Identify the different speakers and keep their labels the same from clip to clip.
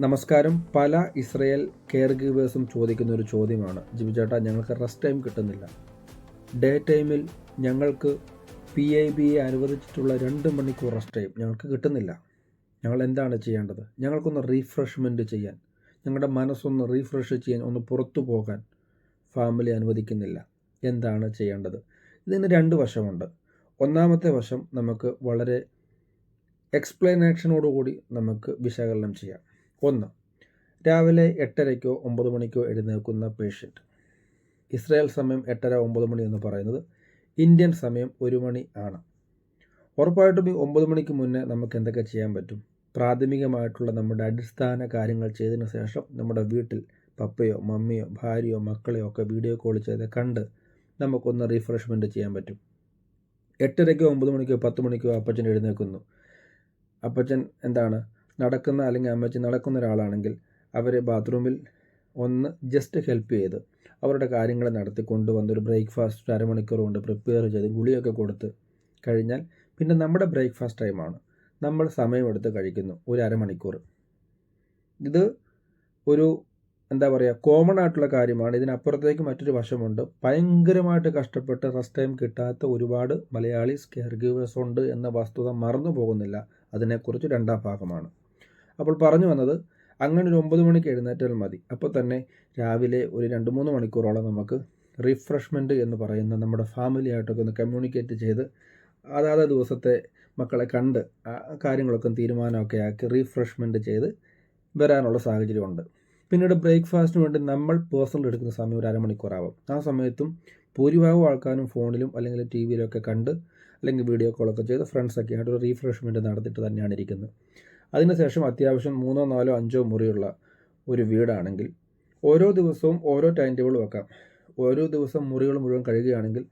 Speaker 1: നമസ്കാരം. പല Israel care ഗീവേഴ്സും ചോദിക്കുന്ന ഒരു ചോദ്യമാണ്. ജിബി ചേട്ടാ ഞങ്ങൾക്ക് റെസ്റ്റ് ടൈം കിട്ടുന്നില്ല. ഡേ ടൈമിൽ ഞങ്ങൾക്ക് പി ഐ ബി എ അനുവദിച്ചിട്ടുള്ള രണ്ട് മണിക്കൂർ റെസ്റ്റ് ടൈം ഞങ്ങൾക്ക് കിട്ടുന്നില്ല. ഞങ്ങൾ എന്താണ് ചെയ്യേണ്ടത്? ഞങ്ങൾക്കൊന്ന് റീഫ്രഷ്മെന്റ് ചെയ്യാൻ ഞങ്ങളുടെ മനസ്സൊന്ന് റീഫ്രഷ് ചെയ്യാൻ ഒന്ന് പുറത്തു പോകാൻ ഫാമിലി അനുവദിക്കുന്നില്ല. എന്താണ് ചെയ്യേണ്ടത്? ഇതിന് രണ്ട് വശമുണ്ട്. ഒന്നാമത്തെ വശം നമുക്ക് വളരെ എക്സ്പ്ലനേഷനോടുകൂടി നമുക്ക് വിശകലനം ചെയ്യാം. ഒന്ന്. രാവിലെ എട്ടരയ്ക്കോ ഒമ്പത് മണിക്കോ എഴുന്നേൽക്കുന്ന പേഷ്യന്റ് ഇസ്രായേൽ സമയം എട്ടര ഒമ്പത് മണി എന്ന് പറയുന്നത് ഇന്ത്യൻ സമയം ഒരു മണി ആണ്. ഉറപ്പായിട്ടും ഈ ഒമ്പത് മണിക്ക് മുന്നേ നമുക്ക് എന്തൊക്കെ ചെയ്യാൻ പറ്റും? പ്രാഥമികമായിട്ടുള്ള നമ്മുടെ അടിസ്ഥാന കാര്യങ്ങൾ ചെയ്തതിന് ശേഷം നമ്മുടെ വീട്ടിൽ പപ്പയോ മമ്മിയോ ഭാര്യയോ മക്കളെയോ ഒക്കെ വീഡിയോ കോൾ ചെയ്ത് കണ്ട് നമുക്കൊന്ന് റീഫ്രഷ്മെന്റ് ചെയ്യാൻ പറ്റും. എട്ടരയ്ക്കോ ഒമ്പത് മണിക്കോ പത്ത് മണിക്കോ അപ്പച്ചൻ എഴുന്നേൽക്കുന്നു. അപ്പച്ചൻ എന്താണ്? നടക്കുന്ന അല്ലെങ്കിൽ അമ്മച്ചി നടക്കുന്ന ഒരാളാണെങ്കിൽ അവരെ ബാത്റൂമിൽ ഒന്ന് ജസ്റ്റ് ഹെൽപ്പ് ചെയ്ത് അവരുടെ കാര്യങ്ങൾ നടത്തി കൊണ്ടുവന്ന് ഒരു ബ്രേക്ക്ഫാസ്റ്റ് അരമണിക്കൂർ കൊണ്ട് പ്രിപ്പയർ ചെയ്ത് ഗുളിയൊക്കെ കൊടുത്ത് കഴിഞ്ഞാൽ പിന്നെ നമ്മുടെ ബ്രേക്ക്ഫാസ്റ്റ് ടൈമാണ് നമ്മൾ സമയമെടുത്ത് കഴിക്കുന്നു ഒരു അരമണിക്കൂർ. ഇത് ഒരു എന്താ പറയുക കോമൺ ആയിട്ടുള്ള കാര്യമാണ്. ഇതിനപ്പുറത്തേക്ക് മറ്റൊരു വശമുണ്ട്. ഭയങ്കരമായിട്ട് കഷ്ടപ്പെട്ട് റെസ്റ്റ് ടൈം കിട്ടാത്ത ഒരുപാട് മലയാളീസ് കെയർ ഗീവേഴ്സ് ഉണ്ട് എന്ന വസ്തുത മറന്നു പോകുന്നില്ല അതിനെക്കുറിച്ച് രണ്ടാം ഭാഗമാണ്. അപ്പോൾ പറഞ്ഞു വന്നത് അങ്ങനെ ഒരു ഒമ്പത് മണിക്ക് എഴുന്നേറ്റാൽ മതി. അപ്പോൾ തന്നെ രാവിലെ ഒരു രണ്ട് മൂന്ന് മണിക്കൂറോളം നമുക്ക് റിഫ്രഷ്മെന്റ് എന്ന് പറയുന്ന നമ്മുടെ ഫാമിലിയായിട്ടൊക്കെ ഒന്ന് കമ്മ്യൂണിക്കേറ്റ് ചെയ്ത് അതാത് ദിവസത്തെ മക്കളെ കണ്ട് കാര്യങ്ങളൊക്കെ തീരുമാനമൊക്കെ ആക്കി റീഫ്രഷ്മെന്റ് ചെയ്ത് വരാനുള്ള സാഹചര്യമുണ്ട്. പിന്നീട് ബ്രേക്ക്ഫാസ്റ്റിന് വേണ്ടി നമ്മൾ പേഴ്സണൽ എടുക്കുന്ന സമയം ഒരു അരമണിക്കൂറാവും. ആ സമയത്തും ഭൂരിഭാഗം ആൾക്കാരും ഫോണിലും അല്ലെങ്കിൽ ടി വിയിലൊക്കെ കണ്ട് അല്ലെങ്കിൽ വീഡിയോ കോളൊക്കെ ചെയ്ത് ഫ്രണ്ട്സൊക്കെ ആയിട്ട് ഒരു റീഫ്രഷ്മെന്റ് നടത്തിയിട്ട് തന്നെയാണ് ഇരിക്കുന്നത്. അതിനുശേഷം അത്യാവശ്യം മൂന്നോ നാലോ അഞ്ചോ മുറിയുള്ള ഒരു വീടാണെങ്കിൽ ഓരോ ദിവസവും ഓരോ ടൈം ടേബിൾ വെക്കാം. ഓരോ ദിവസം മുറികൾ മുഴുവൻ കഴുകുകയാണെങ്കിൽ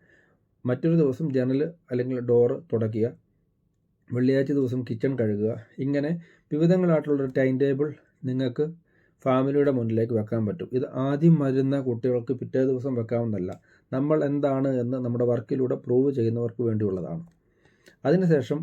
Speaker 1: മറ്റൊരു ദിവസം ജനൽ അല്ലെങ്കിൽ ഡോറ് തുടക്കുക. വെള്ളിയാഴ്ച ദിവസം കിച്ചൺ കഴുകുക. ഇങ്ങനെ വിവിധങ്ങളായിട്ടുള്ളൊരു ടൈം ടേബിൾ നിങ്ങൾക്ക് ഫാമിലിയുടെ മുന്നിലേക്ക് വെക്കാൻ പറ്റും. ഇത് ആദ്യം വരുന്ന കുട്ടികൾക്ക് പിറ്റേ ദിവസം വെക്കാവുന്നതല്ല. നമ്മൾ എന്താണ് എന്ന് നമ്മുടെ വർക്കിലൂടെ പ്രൂവ് ചെയ്യുന്നവർക്ക് വേണ്ടിയുള്ളതാണ്. അതിനുശേഷം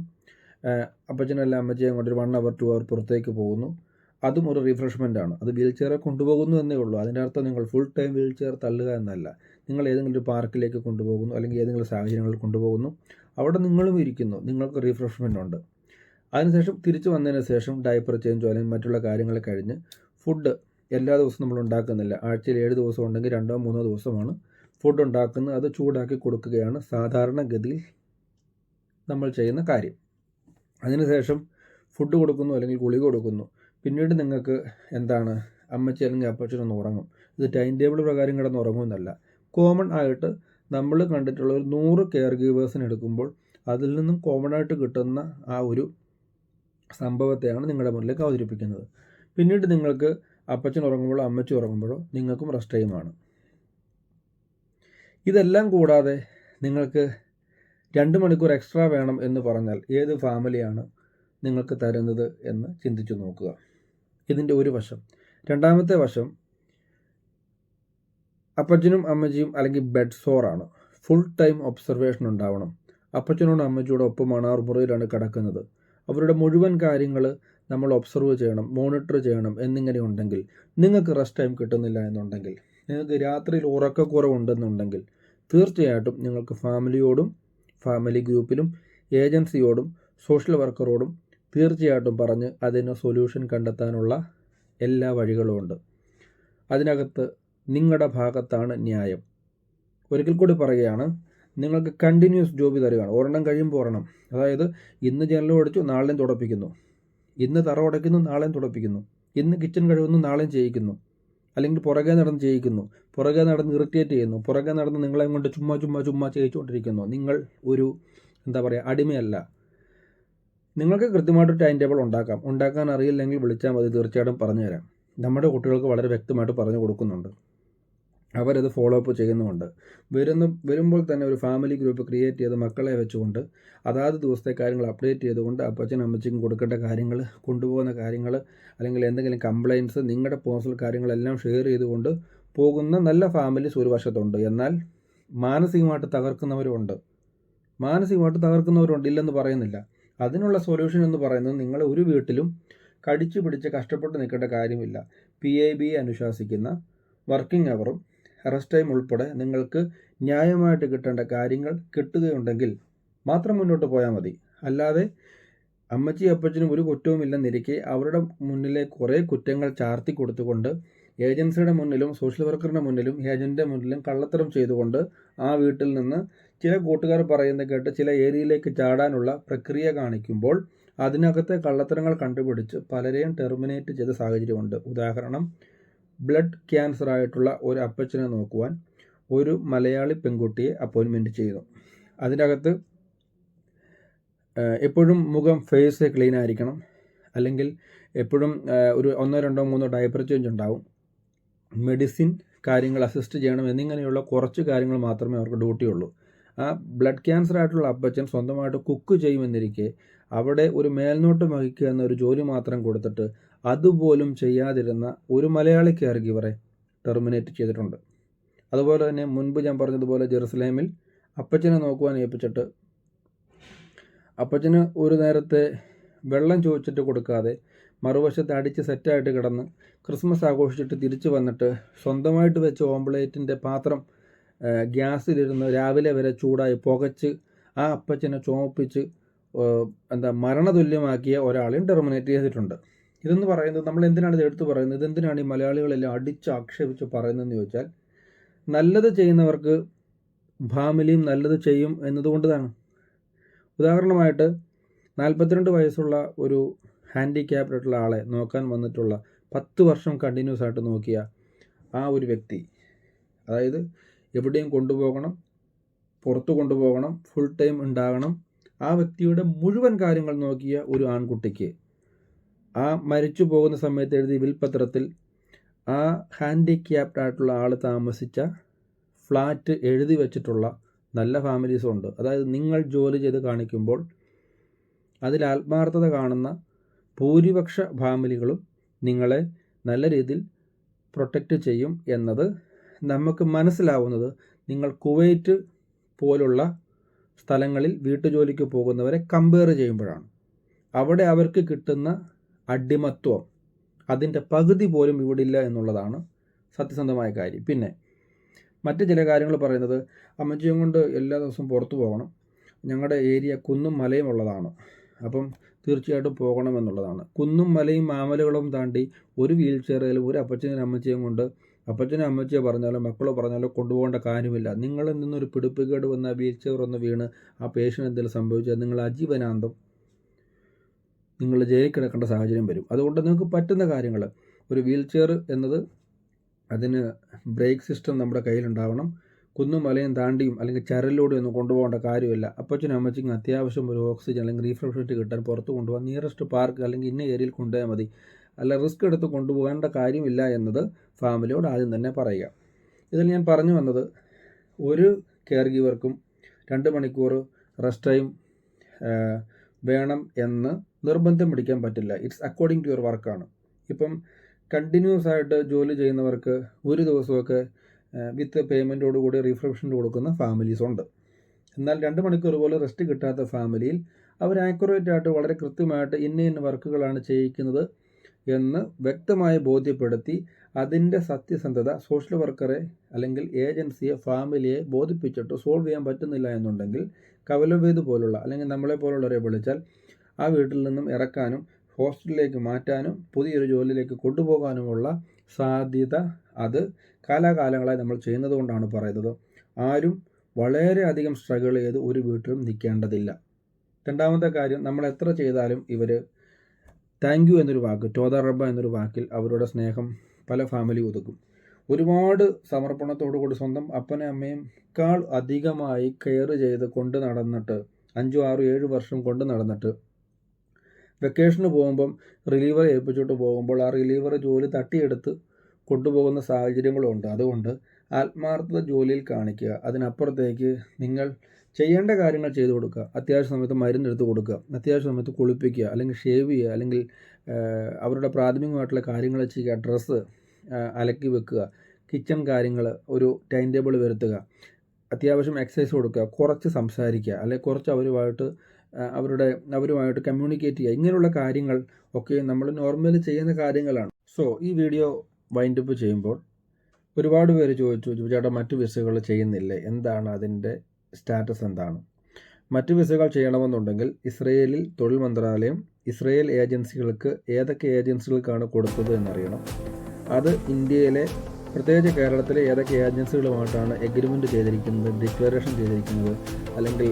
Speaker 1: അപ്പച്ചനല്ല അമ്മച്ചയും കൊണ്ട് ഒരു വൺ അവർ ടു അവർ പുറത്തേക്ക് പോകുന്നു. അതും ഒരു റിഫ്രഷ്മെന്റ് ആണ്. അത് വീൽ ചെയറെ കൊണ്ടുപോകുന്നു എന്നേ ഉള്ളൂ. അതിന്റെ അർത്ഥം നിങ്ങൾ ഫുൾ ടൈം വീൽ ചെയർ തള്ളുക എന്നല്ല. നിങ്ങൾ ഏതെങ്കിലും ഒരു പാർക്കിലേക്ക് കൊണ്ടുപോകുന്നു അല്ലെങ്കിൽ ഏതെങ്കിലും സാഹചര്യങ്ങളിൽ കൊണ്ടുപോകുന്നു. അവിടെ നിങ്ങളും ഇരിക്കുന്നു. നിങ്ങൾക്ക് റിഫ്രഷ്മെന്റ് ഉണ്ട്. അതിനുശേഷം തിരിച്ചു വന്നതിന് ശേഷം ഡയപ്പർ ചേഞ്ചോ അല്ലെങ്കിൽ മറ്റുള്ള കാര്യങ്ങൾ കഴിഞ്ഞ് ഫുഡ് എല്ലാ ദിവസവും നമ്മൾ ഉണ്ടാക്കുന്നില്ല. ആഴ്ചയിൽ ഏഴ് ദിവസം ഉണ്ടെങ്കിൽ രണ്ടോ മൂന്നോ ദിവസമാണ് ഫുഡ് ഉണ്ടാക്കുന്നത്. അത് ചൂടാക്കി കൊടുക്കുകയാണ് സാധാരണഗതിയിൽ നമ്മൾ ചെയ്യുന്ന കാര്യം. അതിനുശേഷം ഫുഡ് കൊടുക്കുന്നു അല്ലെങ്കിൽ ഗുളിക കൊടുക്കുന്നു. പിന്നീട് നിങ്ങൾക്ക് എന്താണ്? അമ്മച്ചി അല്ലെങ്കിൽ അപ്പച്ചനൊന്ന് ഉറങ്ങും. ഇത് ടൈം ടേബിൾ പ്രകാരം കിടന്ന് ഉറങ്ങുമെന്നല്ല. കോമൺ ആയിട്ട് നമ്മൾ കണ്ടിട്ടുള്ള ഒരു നൂറ് കെയർ ഗീവേഴ്സിന് എടുക്കുമ്പോൾ അതിൽ നിന്നും കോമൺ ആയിട്ട് കിട്ടുന്ന ആ ഒരു സംഭവത്തെയാണ് നിങ്ങളുടെ മുന്നിലേക്ക് അവതരിപ്പിക്കുന്നത്. പിന്നീട് നിങ്ങൾക്ക് അപ്പച്ചൻ ഉറങ്ങുമ്പോഴോ അമ്മച്ചി ഉറങ്ങുമ്പോഴോ നിങ്ങൾക്കും റെസ്റ്റ് ടൈമാണ് ഇതെല്ലാം കൂടാതെ നിങ്ങൾക്ക് രണ്ട് മണിക്കൂർ എക്സ്ട്രാ വേണം എന്ന് പറഞ്ഞാൽ ഏത് ഫാമിലിയാണ് നിങ്ങൾക്ക് തരുന്നത് എന്ന് ചിന്തിച്ചു നോക്കുക. ഇതിന്റെ ഒരു വശം. രണ്ടാമത്തെ വശം അപ്പച്ചനും അമ്മച്ചിയും അല്ലെങ്കിൽ ബെഡ് സോറാണ് ഫുൾ ടൈം ഒബ്സർവേഷൻ ഉണ്ടാവണം. അപ്പച്ചനോടും അമ്മച്ചിയോടും ഒപ്പമാണ് ആ മുറിയിലാണ് കിടക്കുന്നത്. അവരുടെ മുഴുവൻ കാര്യങ്ങൾ നമ്മൾ ഒബ്സർവ് ചെയ്യണം മോണിറ്റർ ചെയ്യണം എന്നിങ്ങനെ ഉണ്ടെങ്കിൽ നിങ്ങൾക്ക് റെസ്റ്റ് ടൈം കിട്ടുന്നില്ല എന്നുണ്ടെങ്കിൽ നിങ്ങൾക്ക് രാത്രിയിൽ ഉറക്കക്കുറവുണ്ടെന്നുണ്ടെങ്കിൽ തീർച്ചയായിട്ടും നിങ്ങൾക്ക് ഫാമിലിയോടും ഫാമിലി ഗ്രൂപ്പിലും ഏജൻസിയോടും സോഷ്യൽ വർക്കറോടും തീർച്ചയായിട്ടും പറഞ്ഞ് അതിന് സൊല്യൂഷൻ കണ്ടെത്താനുള്ള എല്ലാ വഴികളുമുണ്ട് അതിനകത്ത് നിങ്ങളുടെ ഭാഗത്താണ് ന്യായം. ഒരിക്കൽ കൂടി പറയുകയാണ് നിങ്ങൾക്ക് കണ്ടിന്യൂസ് ജോബ് തരികയാണ് ഒരെണ്ണം കഴിയുമ്പോൾ ഒരെണ്ണം. അതായത് ഇന്ന് ജനലും അടിച്ചു നാളെയും തുടപ്പിക്കുന്നു. ഇന്ന് തറ ഉടയ്ക്കുന്നു നാളെയും തുടപ്പിക്കുന്നു. ഇന്ന് കിച്ചൺ കഴിവുന്നു നാളെയും ചെയ്യിക്കുന്നു. അല്ലെങ്കിൽ പുറകെ നടന്ന് ചെയ്യിക്കുന്നു. പുറകെ നടന്ന് ഇറിറ്റേറ്റ് ചെയ്യുന്നു. പുറകെ നടന്ന് നിങ്ങളെ കൊണ്ട് ചുമ്മാ ചുമ്മാ ചുമ്മാ ചെയ്യിച്ചുകൊണ്ടിരിക്കുന്നു. നിങ്ങൾ ഒരു എന്താ പറയുക അടിമയല്ല. നിങ്ങൾക്ക് കൃത്യമായിട്ട് ടൈം ടേബിൾ ഉണ്ടാക്കാം. ഉണ്ടാക്കാൻ അറിയില്ലെങ്കിൽ വിളിച്ചാൽ മതി. തീർച്ചയായിട്ടും പറഞ്ഞുതരാം. നമ്മുടെ കുട്ടികൾക്ക് വളരെ വ്യക്തമായിട്ട് പറഞ്ഞു കൊടുക്കുന്നുണ്ട് അവരത് ഫോളോ അപ്പ് ചെയ്യുന്നുമുണ്ട്. വരുന്ന വരുമ്പോൾ തന്നെ ഒരു ഫാമിലി ഗ്രൂപ്പ് ക്രിയേറ്റ് ചെയ്ത് മക്കളെ വെച്ചുകൊണ്ട് അതാത് ദിവസത്തെ കാര്യങ്ങൾ അപ്ഡേറ്റ് ചെയ്തുകൊണ്ട് അപ്പച്ചനും അമ്മച്ചിക്കും കൊടുക്കേണ്ട കാര്യങ്ങൾ കൊണ്ടുപോകുന്ന കാര്യങ്ങൾ അല്ലെങ്കിൽ എന്തെങ്കിലും കംപ്ലയിൻസ് നിങ്ങളുടെ പേഴ്സണൽ കാര്യങ്ങളെല്ലാം ഷെയർ ചെയ്തുകൊണ്ട് പോകുന്ന നല്ല ഫാമിലീസ് ഒരു വശത്തുണ്ട്. എന്നാൽ മാനസികമായിട്ട് തകർക്കുന്നവരുണ്ട്. മാനസികമായിട്ട് തകർക്കുന്നവരുണ്ട് ഇല്ലെന്ന് പറയുന്നില്ല. അതിനുള്ള സൊല്യൂഷൻ എന്ന് പറയുന്നത് നിങ്ങൾ ഒരു വീട്ടിലും കടിച്ചു പിടിച്ച് കഷ്ടപ്പെട്ട് നിൽക്കേണ്ട കാര്യമില്ല. പി ഐ ബി അനുശാസിക്കുന്ന വർക്കിംഗ് അവറും റെസ്റ്റ് ടൈം ഉൾപ്പെടെ നിങ്ങൾക്ക് ന്യായമായിട്ട് കിട്ടേണ്ട കാര്യങ്ങൾ കിട്ടുകയുണ്ടെങ്കിൽ മാത്രം മുന്നോട്ട് പോയാൽ മതി. അല്ലാതെ അമ്മച്ചി അപ്പച്ചനും ഒരു കുറ്റവുമില്ലെന്നിരിക്കെ അവരുടെ മുന്നിലെ കുറേ കുറ്റങ്ങൾ ചാർത്തി കൊടുത്തുകൊണ്ട് ഏജൻസിയുടെ മുന്നിലും സോഷ്യൽ വർക്കറിന്റെ മുന്നിലും ഏജന്റിന്റെ മുന്നിലും കള്ളത്തരം ചെയ്തുകൊണ്ട് ആ വീട്ടിൽ നിന്ന് ചില കൂട്ടുകാർ പറയുന്നത് കേട്ട് ചില ഏരിയയിലേക്ക് ചാടാനുള്ള പ്രക്രിയ കാണിക്കുമ്പോൾ അതിനകത്തെ കള്ളത്തരങ്ങൾ കണ്ടുപിടിച്ച് പലരെയും ടെർമിനേറ്റ് ചെയ്ത സാഹചര്യമുണ്ട്. ഉദാഹരണം ബ്ലഡ് ക്യാൻസർ ആയിട്ടുള്ള ഒരു അപ്പച്ചനെ നോക്കുവാൻ ഒരു മലയാളി പെൺകുട്ടിയെ അപ്പോയിൻമെന്റ് ചെയ്തു. അതിനകത്ത് എപ്പോഴും മുഖം ഫേസ് ക്ലീൻ ആയിരിക്കണം. അല്ലെങ്കിൽ എപ്പോഴും ഒരു ഒന്നോ രണ്ടോ മൂന്നോ ഡയപ്പർ ചേഞ്ച് ഉണ്ടാവും. മെഡിസിൻ കാര്യങ്ങൾ അസിസ്റ്റ് ചെയ്യണം എന്നിങ്ങനെയുള്ള കുറച്ച് കാര്യങ്ങൾ മാത്രമേ അവർക്ക് ഡ്യൂട്ടിയുള്ളൂ ആ ബ്ലഡ് ക്യാൻസർ ആയിട്ടുള്ള അപ്പച്ചൻ സ്വന്തമായിട്ട് കുക്ക് ചെയ്യുമെന്നിരിക്കെ അവിടെ ഒരു മേൽനോട്ടം വഹിക്കുക എന്നൊരു ജോലി മാത്രം കൊടുത്തിട്ട് അതുപോലും ചെയ്യാതിരുന്ന ഒരു മലയാളി കെയർ ഗിവറെ ടെർമിനേറ്റ് ചെയ്തിട്ടുണ്ട്. അതുപോലെ തന്നെ മുൻപ് ഞാൻ പറഞ്ഞതുപോലെ ജെറുസലേമിൽ അപ്പച്ചനെ നോക്കുവാൻ ഏൽപ്പിച്ചിട്ട് അപ്പച്ചന് ഒരു നേരത്തെ വെള്ളം ചോദിച്ചിട്ട് കൊടുക്കാതെ മറുവശത്ത് അടിച്ച് സെറ്റായിട്ട് കിടന്ന് ക്രിസ്മസ് ആഘോഷിച്ചിട്ട് തിരിച്ചു വന്നിട്ട് സ്വന്തമായിട്ട് വെച്ച ഓംപ്ലേറ്റിന്റെ പാത്രം ഗ്യാസിലിരുന്ന് രാവിലെ വരെ ചൂടായി പുകച്ച് ആ അപ്പച്ചനെ ചോപ്പിച്ച് എന്താ മരണതുല്യമാക്കിയ ഒരാളെയും ടെർമിനേറ്റ് ചെയ്തിട്ടുണ്ട്. ഇതെന്ന് പറയുന്നത് നമ്മൾ എന്തിനാണ് ഇത് എടുത്തു പറയുന്നത്? ഇതെന്തിനാണ് ഈ മലയാളികളെല്ലാം അടിച്ച് ആക്ഷേപിച്ച് പറയുന്നതെന്ന് ചോദിച്ചാൽ നല്ലത് ചെയ്യുന്നവർക്ക് ഫാമിലിയും നല്ലത് ചെയ്യും എന്നതുകൊണ്ടാണ് ഉദാഹരണമായിട്ട് നാൽപ്പത്തിരണ്ട് വയസ്സുള്ള ഒരു ഹാൻഡിക്യാപ്ഡായിട്ടുള്ള ആളെ നോക്കാൻ വന്നിട്ടുള്ള പത്ത് വർഷം കണ്ടിന്യൂസ് ആയിട്ട് നോക്കിയ ആ ഒരു വ്യക്തി അതായത് എവിടെയും കൊണ്ടുപോകണം പുറത്തു കൊണ്ടുപോകണം ഫുൾ ടൈം ഉണ്ടാകണം ആ വ്യക്തിയുടെ മുഴുവൻ കാര്യങ്ങൾ നോക്കിയ ഒരു ആൺകുട്ടിക്ക് ആ മരിച്ചു പോകുന്ന സമയത്ത് എഴുതിയ വിൽപത്രത്തിൽ ആ ഹാൻഡിക്യാപ്ഡ് ആയിട്ടുള്ള ആൾ താമസിച്ച ഫ്ലാറ്റ് എഴുതി വെച്ചിട്ടുള്ള നല്ല ഫാമിലീസും ഉണ്ട്. അതായത് നിങ്ങൾ ജോലി ചെയ്ത് കാണിക്കുമ്പോൾ അതിൽ ആത്മാർത്ഥത കാണുന്ന ഭൂരിപക്ഷ ഫാമിലികളും നിങ്ങളെ നല്ല രീതിയിൽ പ്രൊട്ടക്റ്റ് ചെയ്യും എന്നത് നമുക്ക് മനസ്സിലാവുന്നത് നിങ്ങൾ കുവൈറ്റ് പോലുള്ള സ്ഥലങ്ങളിൽ വീട്ടുജോലിക്ക് പോകുന്നവരെ കമ്പയർ ചെയ്യുമ്പോഴാണ്. അവിടെ അവർക്ക് കിട്ടുന്ന അടിമത്വം. അതിന്റെ പകുതി പോലും ഇവിടെ ഇല്ല എന്നുള്ളതാണ് സത്യസന്ധമായ കാര്യം. പിന്നെ മറ്റ് ചില കാര്യങ്ങൾ പറയുന്നത് അമ്മച്ചിയും കൊണ്ട് എല്ലാ ദിവസവും പുറത്തു പോകണം. ഞങ്ങളുടെ ഏരിയ കുന്നും മലയും ഉള്ളതാണ്. അപ്പം തീർച്ചയായിട്ടും പോകണമെന്നുള്ളതാണ് കുന്നും മലയും മാമലകളും താണ്ടി ഒരു വീൽ ചെയറിലും ഒരു അപ്പച്ചനും അമ്മച്ചിയും കൊണ്ട് അപ്പച്ചനും അമ്മച്ചിയോ പറഞ്ഞാലോ മക്കളോ പറഞ്ഞാലോ കൊണ്ടുപോകേണ്ട കാര്യമില്ല. നിങ്ങളിൽ നിന്നൊരു പിടിപ്പുകേട് വന്ന വീൽ ചെയർ ഒന്ന് വീണ് ആ പേഷ്യൻ എന്തെങ്കിലും സംഭവിച്ചാൽ നിങ്ങൾ അജീവനാന്തം നിങ്ങൾ ജയിലിൽ കിടക്കേണ്ട സാഹചര്യം വരും. അതുകൊണ്ട് നിങ്ങൾക്ക് പറ്റുന്ന കാര്യങ്ങൾ ഒരു വീൽ ചെയർ എന്നത് അതിന് ബ്രേക്ക് സിസ്റ്റം നമ്മുടെ കയ്യിലുണ്ടാവണം. കുന്നും മലയും താണ്ടിയും അല്ലെങ്കിൽ ചരലിലൂടെ ഒന്നും കൊണ്ടുപോകേണ്ട കാര്യമില്ല. അപ്പച്ചനും അമ്മച്ചിക്കും അത്യാവശ്യം ഒരു ഓക്സിജൻ അല്ലെങ്കിൽ റീഫ്രഷ്മെന്റ് കിട്ടാൻ പുറത്ത് കൊണ്ടുപോകാൻ നിയറസ്റ്റ് പാർക്ക് അല്ലെങ്കിൽ ഇന്ന ഏരിയയിൽ കൊണ്ടുപോയാൽ മതി. അല്ല റിസ്ക് എടുത്ത് കൊണ്ടുപോകേണ്ട കാര്യമില്ല എന്നത് ഫാമിലിയോട് ആദ്യം തന്നെ പറയുക. ഇതിൽ ഞാൻ പറഞ്ഞു വന്നത് ഒരു കെയർ ഗീവർക്കും രണ്ട് മണിക്കൂർ റെസ്റ്റ് ടൈം വേണം എന്ന് നിർബന്ധം പിടിക്കാൻ പറ്റില്ല. ഇറ്റ്സ് അക്കോർഡിംഗ് ടു യുവർ വർക്കാണ് ഇപ്പം കണ്ടിന്യൂസ് ആയിട്ട് ജോലി ചെയ്യുന്നവർക്ക് ഒരു ദിവസമൊക്കെ വിത്ത് പേയ്മെന്റോടുകൂടി കൂടി റീഫ്രഷ്മെന്റ് കൊടുക്കുന്ന ഫാമിലീസ് ഉണ്ട്. എന്നാൽ രണ്ട് മണിക്കൂർ പോലെ റെസ്റ്റ് കിട്ടാത്ത ഫാമിലിയിൽ അവർ ആക്യുറേറ്റ് ആയിട്ട് വളരെ കൃത്യമായിട്ട് ഇന്ന ഇന്ന വർക്കുകളാണ് ചെയ്യിക്കുന്നത് എന്ന് വ്യക്തമായി ബോധ്യപ്പെടുത്തി അതിന്റെ സത്യസന്ധത സോഷ്യൽ വർക്കറെ അല്ലെങ്കിൽ ഏജൻസിയെ ഫാമിലിയെ ബോധിപ്പിച്ചിട്ട് സോൾവ് ചെയ്യാൻ പറ്റുന്നില്ല എന്നുണ്ടെങ്കിൽ കവലവേദ് പോലുള്ള അല്ലെങ്കിൽ നമ്മളെ പോലുള്ളവരെ വിളിച്ചാൽ ആ വീട്ടിൽ നിന്നും ഇറക്കാനും ഹോസ്റ്റലിലേക്ക് മാറ്റാനും പുതിയൊരു ജോലിയിലേക്ക് കൊണ്ടുപോകാനുമുള്ള സാധ്യത അത് കാലാകാലങ്ങളായി നമ്മൾ ചെയ്യുന്നത് കൊണ്ടാണ് പറയുന്നത്. ആരും വളരെയധികം സ്ട്രഗിൾ ചെയ്ത് ഒരു വീട്ടിലും നിൽക്കേണ്ടതില്ല. രണ്ടാമത്തെ കാര്യം നമ്മൾ എത്ര ചെയ്താലും ഇവർ താങ്ക് യു എന്നൊരു വാക്ക് ടോദ റബ്ബ എന്നൊരു വാക്കിൽ അവരുടെ സ്നേഹം പല ഫാമിലി ഒതുക്കും. ഒരുപാട് സമർപ്പണത്തോടു കൂടി സ്വന്തം അപ്പനെ അമ്മയും കാൾ അധികമായി കെയർ ചെയ്ത് കൊണ്ട് നടന്നിട്ട് അഞ്ചോ ആറോ ഏഴ് വർഷം കൊണ്ട് നടന്നിട്ട് വെക്കേഷന് പോകുമ്പം റിലീവർ ഏൽപ്പിച്ചോട്ട് പോകുമ്പോൾ ആ റിലീവർ ജോലി തട്ടിയെടുത്ത് കൊണ്ടുപോകുന്ന സാഹചര്യങ്ങളുണ്ട്. അതുകൊണ്ട് ആത്മാർത്ഥത ജോലിയിൽ കാണിക്കുക. അതിനപ്പുറത്തേക്ക് നിങ്ങൾ ചെയ്യേണ്ട കാര്യങ്ങൾ ചെയ്തു കൊടുക്കുക. അത്യാവശ്യ സമയത്ത് മരുന്നെടുത്ത് കൊടുക്കുക. അത്യാവശ്യ സമയത്ത് കുളിപ്പിക്കുക. അല്ലെങ്കിൽ ഷേവ് ചെയ്യുക. അല്ലെങ്കിൽ അവരുടെ പ്രാഥമികമായിട്ടുള്ള കാര്യങ്ങൾ ചെയ്യുക. ഡ്രസ്സ് അലക്കി വെക്കുക. കിച്ചൺ കാര്യങ്ങൾ ഒരു ടൈം ടേബിൾ വരുത്തുക. അത്യാവശ്യം എക്സസൈസ് കൊടുക്കുക. കുറച്ച് സംസാരിക്കുക. അല്ലെങ്കിൽ കുറച്ച് അവരുമായിട്ട് അവരുടെ അവരുമായിട്ട് കമ്മ്യൂണിക്കേറ്റ് ചെയ്യുക. ഇങ്ങനെയുള്ള കാര്യങ്ങൾ ഒക്കെ നമ്മൾ നോർമലി ചെയ്യുന്ന കാര്യങ്ങളാണ്. സോ ഈ വീഡിയോ വൈൻഡപ്പ് ചെയ്യുമ്പോൾ ഒരുപാട് പേര് ചോദിച്ചു ചേട്ടാ മറ്റു വിസകൾ ചെയ്യുന്നില്ലേ? എന്താണ് അതിന്റെ സ്റ്റാറ്റസ് എന്താണ്? മറ്റു വിസകൾ ചെയ്യണമെന്നുണ്ടെങ്കിൽ ഇസ്രയേലിൽ തൊഴിൽ മന്ത്രാലയം ഇസ്രയേൽ ഏജൻസികൾക്ക് ഏതൊക്കെ ഏജൻസികൾക്കാണ് കൊടുത്തത് എന്നറിയണം. അത് ഇന്ത്യയിലെ പ്രത്യേകിച്ച് കേരളത്തിലെ ഏതൊക്കെ ഏജൻസികളുമായിട്ടാണ് എഗ്രിമെന്റ് ചെയ്തിരിക്കുന്നത് ഡിക്ലറേഷൻ ചെയ്തിരിക്കുന്നത് അല്ലെങ്കിൽ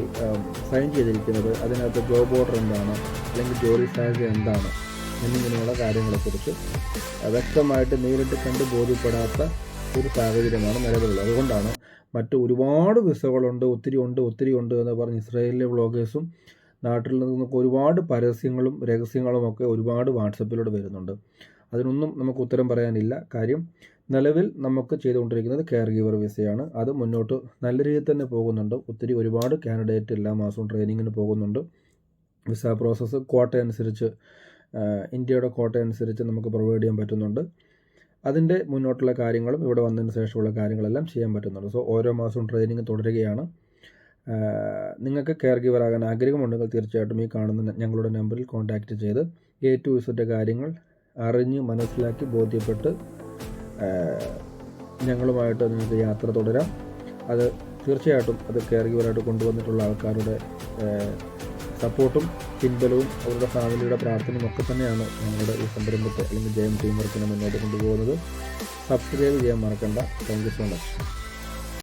Speaker 1: സൈൻ ചെയ്തിരിക്കുന്നത് അതിനകത്ത് ജോബ് ഓർഡർ എന്താണ് അല്ലെങ്കിൽ ജോലി സാധ്യത എന്താണ് എന്നിങ്ങനെയുള്ള കാര്യങ്ങളെക്കുറിച്ച് വ്യക്തമായിട്ട് നേരിട്ട് കണ്ട് ബോധ്യപ്പെടാത്ത ഒരു സാഹചര്യമാണ് നിലവിലുള്ളത്. അതുകൊണ്ടാണ് മറ്റ് ഒരുപാട് വിസകളുണ്ട് ഒത്തിരി ഉണ്ട് ഒത്തിരി ഉണ്ട് എന്ന് പറഞ്ഞ് ഇസ്രായേലിലെ വ്ളോഗേഴ്സും നാട്ടിൽ നിന്നൊക്കെ ഒരുപാട് പരസ്യങ്ങളും രഹസ്യങ്ങളും ഒക്കെ ഒരുപാട് വാട്സപ്പിലൂടെ വരുന്നുണ്ട്. അതിനൊന്നും നമുക്ക് ഉത്തരം പറയാനില്ല. കാര്യം നിലവിൽ നമുക്ക് ചെയ്തുകൊണ്ടിരിക്കുന്നത് കെയർ ഗീവർ വിസയാണ് അത് മുന്നോട്ട് നല്ല രീതിയിൽ തന്നെ പോകുന്നുണ്ട്. ഒത്തിരി ഒരുപാട് കാൻഡിഡേറ്റ് എല്ലാ മാസവും ട്രെയിനിങ്ങിന് പോകുന്നുണ്ട്. വിസ പ്രോസസ്സ് ക്വാട്ട അനുസരിച്ച് ഇന്ത്യയുടെ ക്വാട്ട അനുസരിച്ച് നമുക്ക് പ്രൊവൈഡ് ചെയ്യാൻ പറ്റുന്നുണ്ട്. അതിന്റെ മുന്നോട്ടുള്ള കാര്യങ്ങളും ഇവിടെ വന്നതിന് ശേഷമുള്ള കാര്യങ്ങളെല്ലാം ചെയ്യാൻ പറ്റുന്നുണ്ട്. സോ ഓരോ മാസവും ട്രെയിനിങ് തുടരുകയാണ്. നിങ്ങൾക്ക് കെയർ ഗീവർ ആകാൻ ആഗ്രഹമുണ്ടെങ്കിൽ തീർച്ചയായിട്ടും ഈ കാണുന്ന ഞങ്ങളുടെ നമ്പറിൽ കോൺടാക്റ്റ് ചെയ്ത് എ ടു ഇസന്റെ കാര്യങ്ങൾ അറിഞ്ഞ് മനസ്സിലാക്കി ബോധ്യപ്പെട്ട് ഞങ്ങളുമായിട്ട് നിങ്ങൾക്ക് യാത്ര തുടരാം. അത് തീർച്ചയായിട്ടും അത് കെയർ ഗിവറായിട്ട് കൊണ്ടുവന്നിട്ടുള്ള ആൾക്കാരുടെ സപ്പോർട്ടും പിൻബലവും അവരുടെ ഫാമിലിയുടെ പ്രാർത്ഥനയും ഒക്കെ തന്നെയാണ് ഞങ്ങളുടെ ഈ സംരംഭത്തെ അല്ലെങ്കിൽ ജയം ടീം വർക്കിനെ മുന്നോട്ട് കൊണ്ടുപോകുന്നത്. സബ്സ്ക്രൈബ് ചെയ്യാൻ മറക്കണ്ട. Thank you so much.